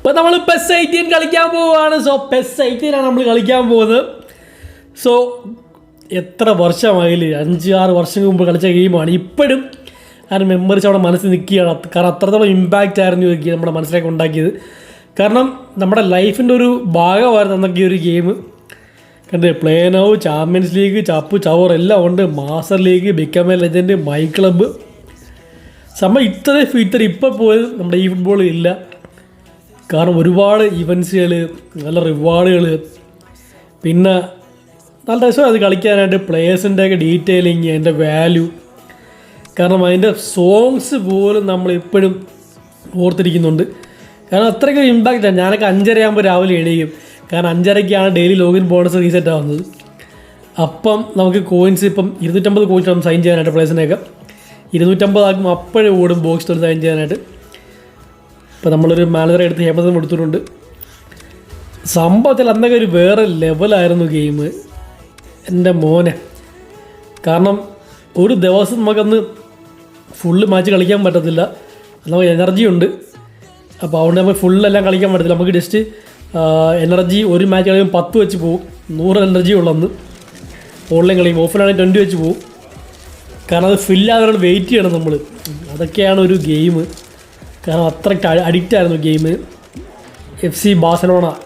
ഇപ്പം നമ്മൾ pes eighteen കളിക്കാൻ പോവുകയാണ് സോ പെസ് എയ്റ്റീനാണ് നമ്മൾ കളിക്കാൻ പോകുന്നത്. സോ എത്ര വർഷമായില്ലേ? അഞ്ച് ആറ് വർഷം മുമ്പ് കളിച്ച ഗെയിമാണ് ഇപ്പോഴും ആ മെമ്മറീസ് അവിടെ മനസ്സിൽ നിൽക്കുകയാണ്. കാരണം അത്രത്തോളം ഇമ്പാക്റ്റ് ആയിരുന്നു ഈ നമ്മുടെ മനസ്സിലേക്ക് ഉണ്ടാക്കിയത്. കാരണം നമ്മുടെ ലൈഫിന്റെ ഒരു ഭാഗമായിരുന്നു അന്നൊക്കെ ഒരു ഗെയിം കണ്ടേ പ്ലേനോ ചാമ്പ്യൻസ് ലീഗ് ചപ്പു ചവർ എല്ലാം ഉണ്ട്. Master league become a legend my club സംഭവം ഇത്രയും ഫീച്ചർ ഇപ്പോൾ പോയത് നമ്മുടെ ഈ ഫുട്ബോളിൽ ഇല്ല. കാരണം ഒരുപാട് ഇവൻസുകൾ നല്ല റിവാർഡുകൾ പിന്നെ നല്ല രസമാണ് അത് കളിക്കാനായിട്ട് പ്ലേയേഴ്സിന്റെ ഒക്കെ ഡീറ്റെയിലിങ് അതിന്റെ വാല്യൂ. കാരണം അതിന്റെ സോങ്സ് പോലും നമ്മൾ ഇപ്പോഴും ഓർത്തിരിക്കുന്നുണ്ട്. കാരണം അത്രയ്ക്ക് ഇമ്പാക്റ്റാണ് ഞാനൊക്കെ അഞ്ചരയാകുമ്പോൾ രാവിലെ എണീക്കും. കാരണം അഞ്ചരയ്ക്കാണ് ഡെയിലി ലോഗിൻ ബോണസ് റീസെറ്റ് ആവുന്നത്. അപ്പം നമുക്ക് കോയിൻസ് ഇപ്പം ഇരുന്നൂറ്റമ്പത് കോയിൻസ് സൈൻ ചെയ്യാനായിട്ട് പ്ലേസിനെയൊക്കെ ഇരുന്നൂറ്റമ്പതാക്കും അപ്പോഴും ഓടും ബോക്സ് സൈൻ ചെയ്യാനായിട്ട്. ഇപ്പം നമ്മളൊരു മാനേജറെ എടുത്ത് ഹേമന്തം കൊടുത്തിട്ടുണ്ട്. സംഭവത്തിൽ അന്നൊക്കെ ഒരു വേറെ ലെവലായിരുന്നു ഗെയിം എന്റെ മോനെ. കാരണം ഒരു ദിവസം നമുക്കന്ന് ഫുള്ള് മാച്ച് കളിക്കാൻ പറ്റത്തില്ല. നമുക്ക് എനർജി ഉണ്ട്. അപ്പോൾ അതുകൊണ്ട് നമുക്ക് ഫുള്ളെല്ലാം കളിക്കാൻ പറ്റത്തില്ല. നമുക്ക് ജസ്റ്റ് എനർജി ഒരു മാച്ച് കളിക്കുമ്പോൾ പത്ത് വെച്ച് പോകും നൂറ് എനർജി ഉള്ളന്ന് ഓൺലൈൻ കളിയും ഓഫിലാണെങ്കിൽ ട്വന്റി വെച്ച് പോകും കാരണം അത് ഫില്ലാതെ വെയിറ്റ് ചെയ്യണം നമ്മൾ അതൊക്കെയാണ് ഒരു ഗെയിം കാരണം അത്ര അഡിക്റ്റ് ആയിരുന്നു game F C Barcelona.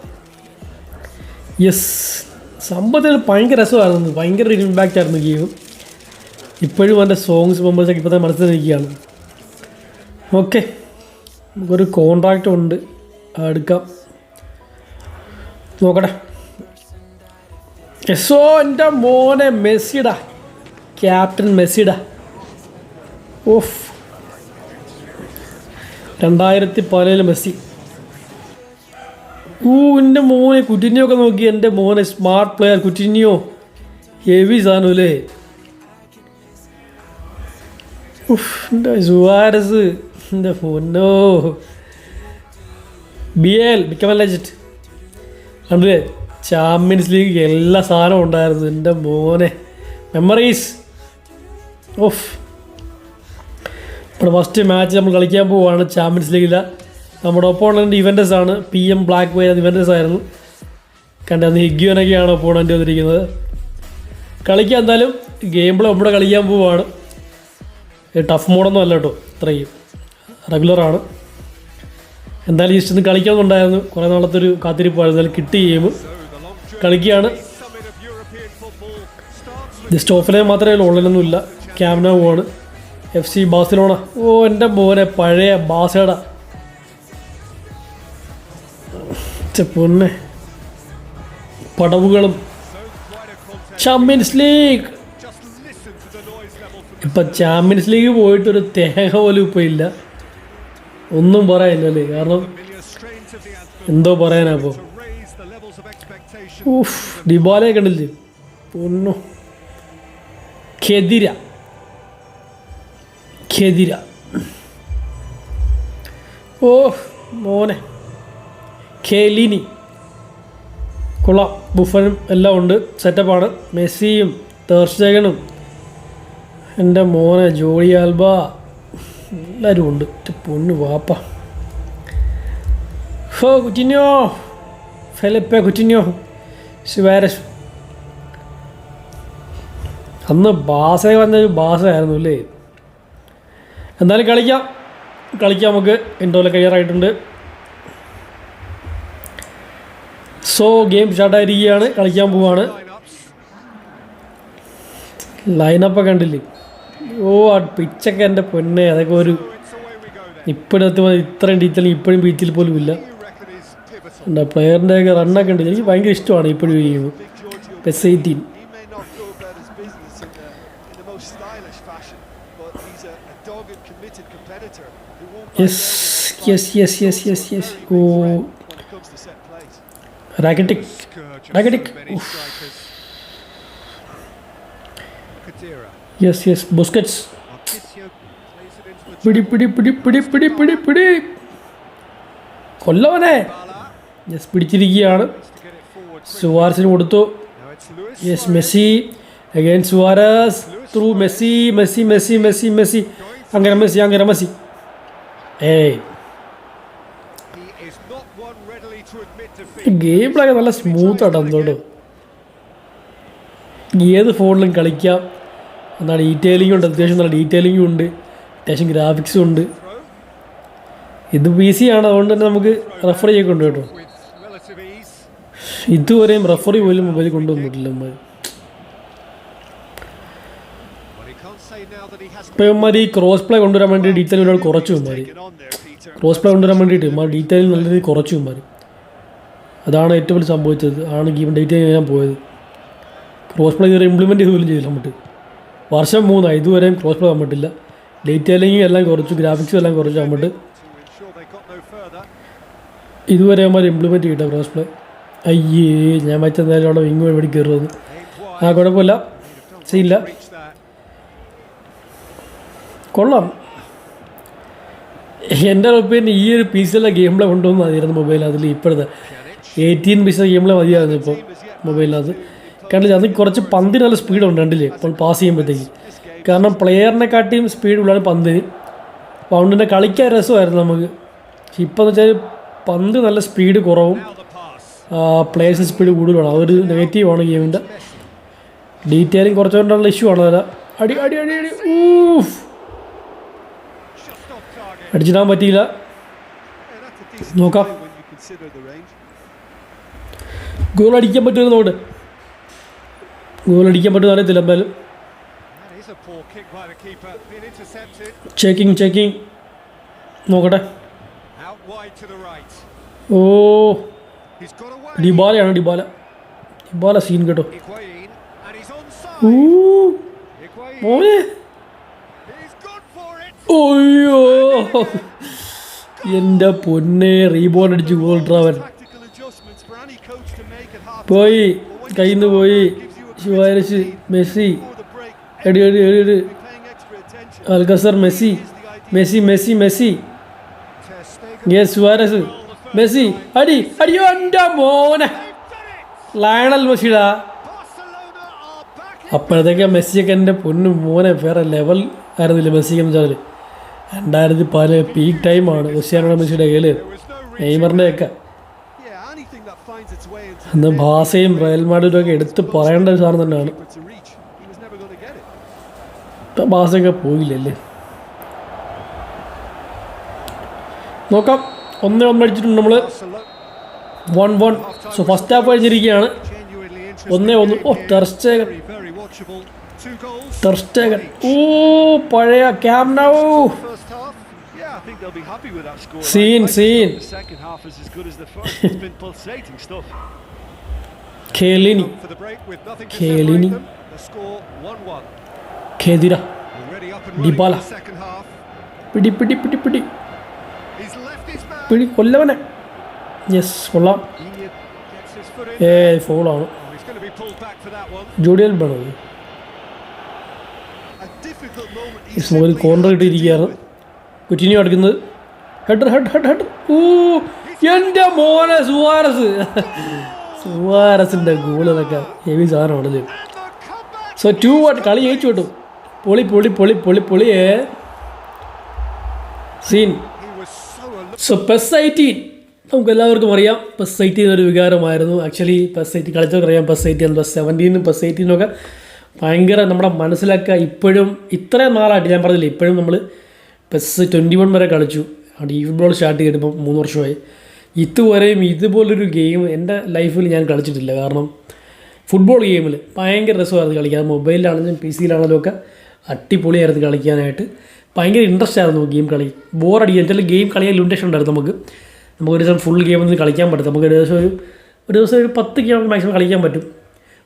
Yes സംഭവത്തിൽ ഭയങ്കര രസമായിരുന്നു. ഭയങ്കര ഒരു ഇമ്പാക്റ്റ് ആയിരുന്നു ഗെയിം ഇപ്പോഴും എന്റെ സോങ്സ് മെമ്പേഴ്സൊക്കെ ഇപ്പോൾ തന്നെ മനസ്സിൽ നിൽക്കുകയാണ്. ഓക്കെ നമുക്കൊരു കോൺട്രാക്റ്റ് ഉണ്ട്. എടുക്കാം. നോക്കട്ടെ. യെസോ എന്റെ മോനെ മെസ്സിടാ ക്യാപ്റ്റൻ മെസ്സിടാ ഓഫ് രണ്ടായിരത്തി പതിനേഴ് മെസ്സി. ഊ എന്റെ മോനെ കുറ്റിനിയോ ഒക്കെ നോക്കി എന്റെ മോനെ സ്മാർട്ട് പ്ലെയർ കുറ്റിനിയോ. ഹെവി സാധനം അല്ലേ? സുവാരസ് എന്റെ ഫോനോ ബി എൽ മിക്കമല്ല കണ്ടില്ലേ? ചാമ്പ്യൻസ് ലീഗ് എല്ലാ സാധനവും ഉണ്ടായിരുന്നു എന്റെ മോനെ. മെമ്മറീസ് ഓഫ് നമ്മുടെ ഫസ്റ്റ് മാച്ച് നമ്മൾ കളിക്കാൻ പോവുകയാണ് ചാമ്പ്യൻസ് ലീഗിൽ നമ്മുടെ ഒപ്പോണന്റ് ഇവന്റസ് ആണ്. P M black Y Juventus ആയിരുന്നു. കണ്ടത് അന്ന് ഹിഗ്യോനൊക്കെയാണ് ഒപ്പോണന്റ് വന്നിരിക്കുന്നത്. കളിക്കാൻ എന്തായാലും ഗെയിം പ്ലേ നമ്മുടെ കളിക്കാൻ പോവുകയാണ് ടഫ് മോഡൊന്നും അല്ല കേട്ടോ ഇത്രയും. റെഗുലറാണ് എന്തായാലും ജസ്റ്റ് ഒന്ന് കളിക്കാമെന്നുണ്ടായിരുന്നു കുറേ നാളത്തെ ഒരു കാത്തിരിപ്പായിരുന്നു. എന്നാലും കിട്ടി ഗെയിം കളിക്കുകയാണ്. ജസ്റ്റ് ഓഫ്ലൈൻ മാത്രമേ ഉള്ളൂ. ഓൺലൈനൊന്നുമില്ല ക്യാമറ പോവാണ് എഫ് സി ബാസിലോണ ഓ എന്റെ മോനെ പഴയ ബാസേട പൊന്നെ. പടവുകളും. Champions league. ഇപ്പം ചാമ്പ്യൻസ് ലീഗ് പോയിട്ടൊരു തേങ്ങ പോലും ഇപ്പൊ ഇല്ല. ഒന്നും പറയാനില്ലല്ലേ കാരണം എന്തോ പറയാനാ ഇപ്പോൾ ഊഫ് ഡിബാലയെ കണ്ടില്ലേ? പൊന്നു. ഖെതിര ഖെതിര ഓ മോനെ. ഖേലിനി കൊള്ളാം. ബുഫനും എല്ലാം ഉണ്ട്. സെറ്റപ്പാണ് മെസ്സിയും തേർസ്റ്റേഗനും എന്റെ മോനെ ജോളി ആൽബ. എല്ലാവരും ഉണ്ട്. പൊന്നു വാപ്പ. ഹോ കുറ്റിന്യോ. ഫെലിപ്പെ കുറ്റിന്യോ. ശിവാരശു അന്ന് ബാസ വന്നൊരു ബാസയായിരുന്നു അല്ലേ? എന്തായാലും കളിക്കാം. കളിക്കാം നമുക്ക്. ഇൻഡോറിൽ കഴിയാറായിട്ടുണ്ട് സോ ഗെയിം സ്റ്റാർട്ടായിരിക്കുകയാണ് കളിക്കാൻ പോവാണ്. ലൈനപ്പ് കണ്ടില്ലേ? ഓ ആ പിച്ചൊക്കെ എന്റെ പൊന്നെ. അതൊക്കെ ഒരു ഇപ്പോഴത്തെ ഇത്രയും ഡീറ്റെയിൽ ഇപ്പോഴും ബീച്ചിൽ പോലും ഇല്ല. എന്താ പ്ലെയറിന്റെ റണ്ണൊക്കെ ഉണ്ട്. എനിക്ക് ഭയങ്കര ഇഷ്ടമാണ് ഇപ്പോഴും ഈ game PES eighteen oh when it comes to set plays. Rakitic Rakitic yes yes Busquets പിടി പിടി പിടി പിടി പിടി പിടി പിടി കൊല്ലവനെ യെസ് പിടിച്ചിരിക്കുകയാണ്. സുവാർസിന് കൊടുത്തു. Yes Messi. Again Suarez. Through Messi Messi Messi Messi Messi. അങ്ങനെ മെസ്സി അങ്ങനെ മെസ്സി. ഗെയിം പ്ലേ നല്ല സ്മൂത്ത് ആട്ടോ എന്തോട്ടോ ഏത് ഫോണിലും കളിക്കാം. എന്നാൽ ഡീറ്റെയിലിംഗ് ഉണ്ട് അത്യാവശ്യം നല്ല ഡീറ്റെയിലിംഗും ഉണ്ട്. അത്യാവശ്യം ഗ്രാഫിക്സും ഉണ്ട്. ഇത് പി സി ആണ് അതുകൊണ്ട് തന്നെ നമുക്ക് റെഫർ ചെയ്യൊക്കെ ഉണ്ട് കേട്ടോ. ഇതുവരെയും റെഫറി പോലും മൊബൈൽ കൊണ്ടുവന്നിട്ടില്ല നമ്മൾ ഇപ്പോൾ ഇവന്മാർ ക്രോസ് പ്ലേ കൊണ്ടുവരാൻ വേണ്ടി ഡീറ്റെയിൽ ഒരുപാട് കുറച്ചു ഇവന്മാർ. ക്രോസ് പ്ലേ കൊണ്ടുവരാൻ വേണ്ടിയിട്ട് ഇവന്മാർ ഡീറ്റെയിൽ നല്ല രീതിയിൽ കുറച്ചു ഇവന്മാർ അതാണ് ഏറ്റവും വലിയ സംഭവിച്ചത് ആണ് ഗെയിം ഡീറ്റെയിൽ ഞാൻ പോയത് ക്രോസ് പ്ലേ ഇതുവരെ ഇംപ്ലിമെന്റ് ചെയ്ത് പോലും ചെയ്തില്ല നമുക്ക് വർഷം മൂന്നായി ഇതുവരെയും ക്രോസ് പ്ലേ വന്നിട്ടില്ല ഡീറ്റെയിലിംഗ് എല്ലാം കുറച്ചു ഗ്രാഫിക്സും എല്ലാം കുറച്ചു അങ്ങോട്ട്. ഇതുവരെ അവന്മാർ ഇംപ്ലിമെന്റ് ചെയ്യട്ടെ ക്രോസ് പ്ലേ അയ്യേ ഞാൻ വെച്ച നേരം അവിടെ വിങ് വഴി കയറുമെന്ന് ആ. കുഴപ്പമില്ല that. കൊള്ളാം. എന്റെ ഒപ്പീനിയൻ ഈ ഒരു പീസിലെ ഗെയിം പ്ലേ കൊണ്ടുവന്ന് മതിയായിരുന്നു അതിൽ ഇപ്പോഴത്തെ എയ്റ്റീൻ പീസിലെ ഗെയിം പ്ലേ മതിയായിരുന്നു ഇപ്പോൾ മൊബൈലിനകത്ത് കണ്ടില്ല അത്. കുറച്ച് പന്തിന് നല്ല സ്പീഡുണ്ട് കണ്ടില്ലേ ഇപ്പോൾ പാസ് ചെയ്യുമ്പോഴത്തേക്ക്. കാരണം പ്ലെയറിനെക്കാട്ടിയും സ്പീഡുള്ളതാണ് പന്തിന് പൗണ്ടിന്റെ കളിക്കാൻ രസമായിരുന്നു നമുക്ക്. പക്ഷെ ഇപ്പോൾ എന്ന് വെച്ചാൽ പന്ത് നല്ല സ്പീഡ് കുറവും. പ്ലേയേഴ്സിന് സ്പീഡ് കൂടുതലാണ് അതൊരു നെഗറ്റീവാണ് ഗെയിമിന്റെ ഡീറ്റെയിലിംഗ് കുറച്ചുകൊണ്ടുള്ള ഇഷ്യൂ ആണ്. അടി അടി അടി അടി. ഊഫ്. അടിച്ചിടാൻ പറ്റിയില്ല. നോക്കാം. ഗോൾ അടിക്കാൻ പറ്റുമെന്ന് നോട് ഗോൾ അടിക്കാൻ പറ്റുമെന്ന് അറിയത്തില്ല എന്തായാലും. ചെക്കിംഗ് ചെക്കിംഗ് നോക്കട്ടെ. ഓ. ഡിബാലയാണ് ഡിബാല. ഡിബാല സീൻ കേട്ടോ. ഓയ്യോ എന്റെ പൊന്നെ റീബോൺ അടിച്ച് ഗോൾ ട്രാവൻ പോയി കയ്യിന്ന് പോയി ശിവാരിശ് മെസ്സി. എടി എടി എടി Alcacer Messi. Messi Messi Messi. ഗേ ശിവാരസ് മെസ്സി. അടി അടിയോ എന്റെ മോനെ. ലയണൽ മെസ്സിട. അപ്പോഴത്തേക്ക് മെസ്സിയൊക്കെ എന്റെ പൊന്നും മോനെ വേറെ ലെവൽ ആയിരുന്നില്ല മെസ്സിക്കെന്ന് വെച്ചാൽ രണ്ടായിരത്തി പതിനേഴ് പീക്ക് ടൈമാണ് ക്രിസ്ത്യാനോ മെസ്സിയുടെ കയ്യിൽ നെയ്മറിന്റെയൊക്കെ അന്ന് ഭാസയും റയൽ മാഡ്രിഡും ഒക്കെ എടുത്ത് പറയേണ്ട ഒരു സാധനം തന്നെയാണ്. ഇപ്പം ഭാസയൊക്കെ പോയില്ലല്ലേ? നോക്കാം. ഒന്നേ അടിച്ചിട്ടുണ്ട് നമ്മൾ one one so first half കഴിഞ്ഞിരിക്കുകയാണ്. ഒന്നേ ഒന്ന്. ഓ goals. ടെർസ്റ്റേഗൻ. ഓ പഴയ ക്യാമ്നൗ think they'll be happy with that score. Scene, scene. The second half is as good as the first. It's been pulsating stuff. Kelini. For the break with nothing to them. The score 1-1. Kedira. Already up and running Dybala. the second half. പിടി പിടി പിടി പിടി. പിടി കൊല്ലവനെ yes കൊള്ളാം ഏ ഫോളാണ് Oh. ജോഡിയൽ ബണോ ഇസ്മോയിൽ കോർണർ had to കിട്ടിയിരിക്കുകയാണ് deal with. കുറ്റിനി അടിക്കുന്നത്. Header head head head. ഓ എന്റെ മോനെ സുവാരസ്. സുവാരസിന്റെ ഗോൾ ഇതൊക്കെ ഹെവി സാധനമാണല്ലേ. സോ ടു വട്ട് കളി ജയിച്ചു കിട്ടും. പൊളി പൊളി പൊളി പൊളി പൊളിയേ. സീൻ. സോ പെസ് എയ്റ്റീൻ നമുക്ക് എല്ലാവർക്കും അറിയാം പെസ് എയ്റ്റീൻ ഒരു വികാരമായിരുന്നു. ആക്ച്വലി പെസ് എയ്റ്റീൻ കളിച്ചവർക്ക് അറിയാം പെസ് എയ്റ്റീൻ പ്ലസ് സെവന്റീനും പെസ് ഒക്കെ ഭയങ്കര നമ്മുടെ മനസ്സിലൊക്കെ ഇപ്പോഴും ഇത്രയും നാളായിട്ട് ഞാൻ പറഞ്ഞില്ല ഇപ്പോഴും നമ്മൾ പെസ് ട്വന്റി വൺ വരെ കളിച്ചു. ഈ ഫുട്ബോൾ സ്റ്റാർട്ട് ചെയ്തിട്ട് മൂന്ന് വർഷമായി. ഇതുവരെയും ഇതുപോലൊരു ഗെയിം എന്റെ ലൈഫിൽ ഞാൻ കളിച്ചിട്ടില്ല. കാരണം ഫുട്ബോൾ ഗെയിമിൽ ഭയങ്കര രസമായിരുന്നു കളിക്കാൻ. മൊബൈലിലാണെങ്കിലും പി സിയിലാണെങ്കിലും ഒക്കെ അടിപൊളിയായിരുന്നു കളിക്കാനായിട്ട്. ഭയങ്കര ഇൻട്രസ്റ്റ് ആയിരുന്നു ഗെയിം കളി. ബോറടിക്കുക ചില ഗെയിം കളിയാൻ ലിമിറ്റേഷൻ ഉണ്ടായിരുന്നു നമുക്ക്. നമുക്ക് ഒരു ദിവസം ഫുൾ ഗെയിം ഒന്നും കളിക്കാൻ പറ്റും നമുക്ക് ഒരു ദിവസം ഒരു ഒരു ദിവസം ഒരു പത്ത് ഗെയിം മാക്സിമം കളിക്കാൻ പറ്റും.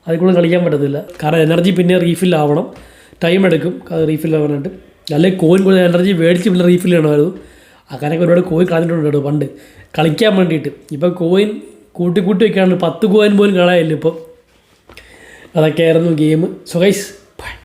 അതിൽ കൂടുതൽ കളിക്കാൻ പറ്റത്തില്ല. കാരണം എനർജി പിന്നെ റീഫിൽ ആവണം. ടൈം എടുക്കും. റീഫിൽ ആവാനായിട്ട്. അല്ലെങ്കിൽ കോയിൻ കൂടുതൽ എനർജി മേടിച്ച് പിന്നെ റീഫിൽ ചെയ്യണമായിരുന്നു. അങ്ങനെയൊക്കെ ഒരുപാട് കോയിൻ കളഞ്ഞിട്ടുണ്ട് കേട്ടോ പണ്ട്. കളിക്കാൻ വേണ്ടിയിട്ട്. ഇപ്പം കോയിൻ കൂട്ടി കൂട്ടി വെക്കാണ്ട് പത്ത് കോയിൻ പോലും കളയില്ല ഇപ്പം. അതൊക്കെയായിരുന്നു ഗെയിം. സോ